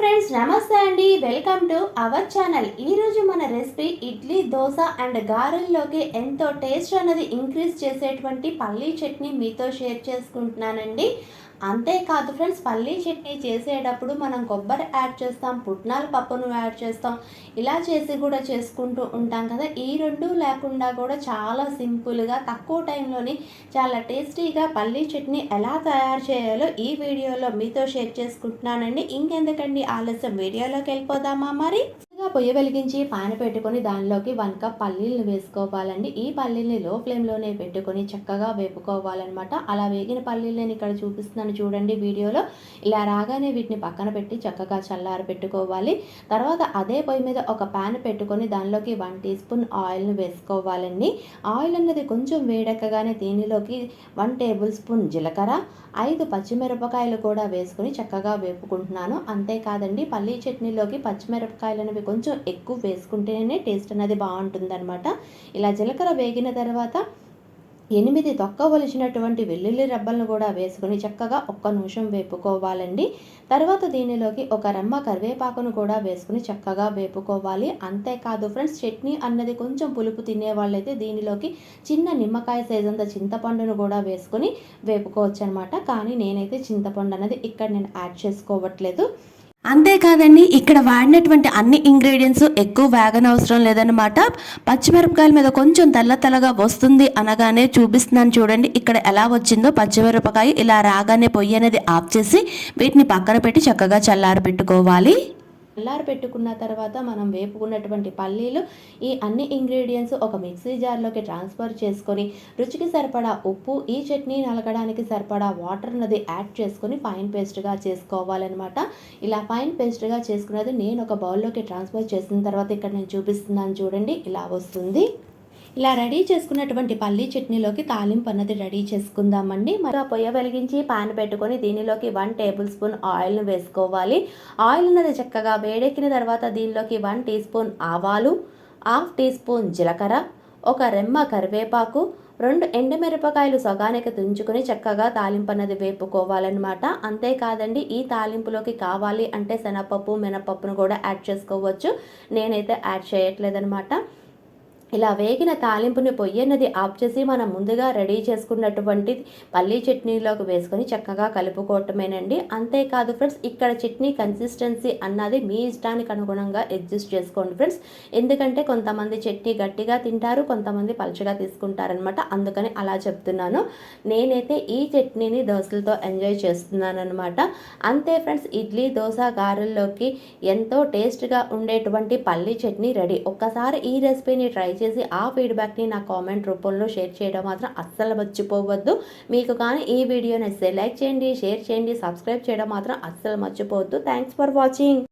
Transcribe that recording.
Friends నమస్తే అండి. Welcome to our channel ఈరోజు మన రెసిపీ ఇడ్లీ దోశ అండ్ గారెల్లోకి ఎంతో టేస్ట్ అనేది ఇంక్రీజ్ చేసేటువంటి పల్లీ చట్నీ మీతో షేర్ చేసుకుంటున్నానండి. అంతేకాదు ఫ్రెండ్స్ పల్లీ చట్నీ చేసేటప్పుడు మనం కొబ్బరి యాడ్ చేస్తాం పుట్నాల పప్పును యాడ్ చేస్తాం. ఇలా చేసి కూడా చేసుకుంటూ ఉంటాం కదా. ఈ రెండు లేకుండా కూడా చాలా సింపుల్గా తక్కువ టైంలోని చాలా టేస్టీగా పల్లీ చట్నీ ఎలా తయారు చేయాలో ఈ వీడియోలో మీతో షేర్ చేసుకుంటున్నానండి. ఇంకెందుకండి? ఆలస్యం వీడియోలోకి వెళ్ళిపోదామా మరి? పొయ్యి వెలిగించి పాన పెట్టుకొని దానిలోకి వన్ కప్ పల్లీలను వేసుకోవాలండి. ఈ పల్లీల్ని లో ఫ్లేమ్లోనే పెట్టుకొని చక్కగా వేపుకోవాలన్నమాట. అలా వేగిన పల్లీలు నేను ఇక్కడ చూపిస్తున్నాను చూడండి వీడియోలో. ఇలా రాగానే వీటిని పక్కన పెట్టి చక్కగా చల్లారి పెట్టుకోవాలి. తర్వాత అదే పొయ్యి మీద ఒక పాన్ పెట్టుకొని దానిలోకి వన్ టీ స్పూన్ ఆయిల్ను వేసుకోవాలండి. ఆయిల్ అన్నది కొంచెం వేడెక్కగానే దీనిలోకి వన్ టేబుల్ స్పూన్ జీలకర్ర ఐదు పచ్చిమిరపకాయలు కూడా వేసుకొని చక్కగా వేపుకుంటున్నాను. అంతేకాదండి పల్లీ చట్నీలోకి పచ్చిమిరపకాయలు అనేవి కొంచెం ఎక్కువ వేసుకుంటేనే టేస్ట్ అనేది బాగుంటుందన్నమాట. ఇలా జీలకర్ర వేగిన తర్వాత ఎనిమిది తొక్కవలసినటువంటి వెల్లుల్లి రబ్బలను కూడా వేసుకుని చక్కగా ఒక్క నిమిషం వేపుకోవాలండి. తర్వాత దీనిలోకి ఒక రమ్మ కరివేపాకును కూడా వేసుకుని చక్కగా వేపుకోవాలి. అంతేకాదు ఫ్రెండ్స్ చట్నీ అన్నది కొంచెం పులుపు తినే వాళ్ళైతే దీనిలోకి చిన్న నిమ్మకాయ సైజంత చింతపండును కూడా వేసుకొని వేపుకోవచ్చు అనమాట కానీ నేనైతే చింతపండు అనేది ఇక్కడ నేను యాడ్ చేసుకోవట్లేదు. అంతేకాదండి ఇక్కడ వాడినటువంటి అన్ని ఇంగ్రీడియంట్స్ ఎక్కువ వేగనవసరం లేదనమాట పచ్చిమిరపకాయల మీద కొంచెం తెల్ల తెల్లగా వస్తుంది అనగానే చూపిస్తున్నాను చూడండి ఇక్కడ ఎలా వచ్చిందో పచ్చిమిరపకాయ ఇలా రాగానే పొయ్యి అనేది ఆఫ్ చేసి వీటిని పక్కన పెట్టి చక్కగా చల్లారి పెట్టుకోవాలి చల్లారి పెట్టుకున్న తర్వాత మనం వేపుకున్నటువంటి పల్లీలు ఈ అన్ని ఇంగ్రీడియంట్స్ ఒక మిక్సీ జార్లోకి ట్రాన్స్ఫర్ చేసుకొని రుచికి సరిపడా ఉప్పు ఈ చట్నీ నలగడానికి సరిపడా వాటర్ అన్నది యాడ్ చేసుకొని ఫైన్ పేస్ట్గా చేసుకోవాలన్నమాట. ఇలా ఫైన్ పేస్ట్గా చేసుకున్నది నేను ఒక బౌల్లోకి ట్రాన్స్ఫర్ చేసిన తర్వాత ఇక్కడ నేను చూపిస్తున్నాను చూడండి ఇలా వస్తుంది. ఇలా రెడీ చేసుకున్నటువంటి పల్లీ చట్నీలోకి తాలింపు అన్నది రెడీ చేసుకుందామండి. మరో పొయ్య వెలిగించి పాన్ పెట్టుకొని దీనిలోకి వన్ టేబుల్ స్పూన్ ఆయిల్ను వేసుకోవాలి. ఆయిల్ అన్నది చక్కగా వేడెక్కిన తర్వాత దీనిలోకి వన్ టీ స్పూన్ ఆవాలు హాఫ్ టీ స్పూన్ జీలకర్ర ఒక రెమ్మ కరివేపాకు రెండు ఎండుమిరపకాయలు సగానికి తుంచుకొని చక్కగా తాలింపు అన్నది వేపుకోవాలన్నమాట. అంతేకాదండి ఈ తాలింపులోకి కావాలి అంటే శనగపప్పు మినపప్పును కూడా యాడ్ చేసుకోవచ్చు. నేనైతే యాడ్ చేయట్లేదనమాట ఇలా వేగిన తాలింపుని పొయ్యన్నది ఆఫ్ చేసి మనం ముందుగా రెడీ చేసుకున్నటువంటి పల్లీ చట్నీలోకి వేసుకొని చక్కగా కలుపుకోవటమేనండి. అంతేకాదు ఫ్రెండ్స్ ఇక్కడ చట్నీ కన్సిస్టెన్సీ అన్నది మీ ఇష్టానికి అనుగుణంగా అడ్జస్ట్ చేసుకోండి ఫ్రెండ్స్. ఎందుకంటే కొంతమంది చట్నీ గట్టిగా తింటారు కొంతమంది పలుచగా తీసుకుంటారనమాట అందుకని అలా చెప్తున్నాను. నేనైతే ఈ చట్నీని దోశలతో ఎంజాయ్ చేస్తున్నానమాట అంతే ఫ్రెండ్స్ ఇడ్లీ దోశ గారెల్లోకి ఎంతో టేస్ట్గా ఉండేటువంటి పల్లీ చట్నీ రెడీ. ఒక్కసారి ఈ రెసిపీని ట్రై దయచేసి ఆ ఫీడ్బ్యాక్ని నా కామెంట్ రూపంలో షేర్ చేయడం మాత్రం అస్సలు మర్చిపోవద్దు. మీకు కానీ ఈ వీడియోని లైక్ చేయండి షేర్ చేయండి సబ్స్క్రైబ్ చేయడం మాత్రం అస్సలు మర్చిపోవద్దు. Thanks for watching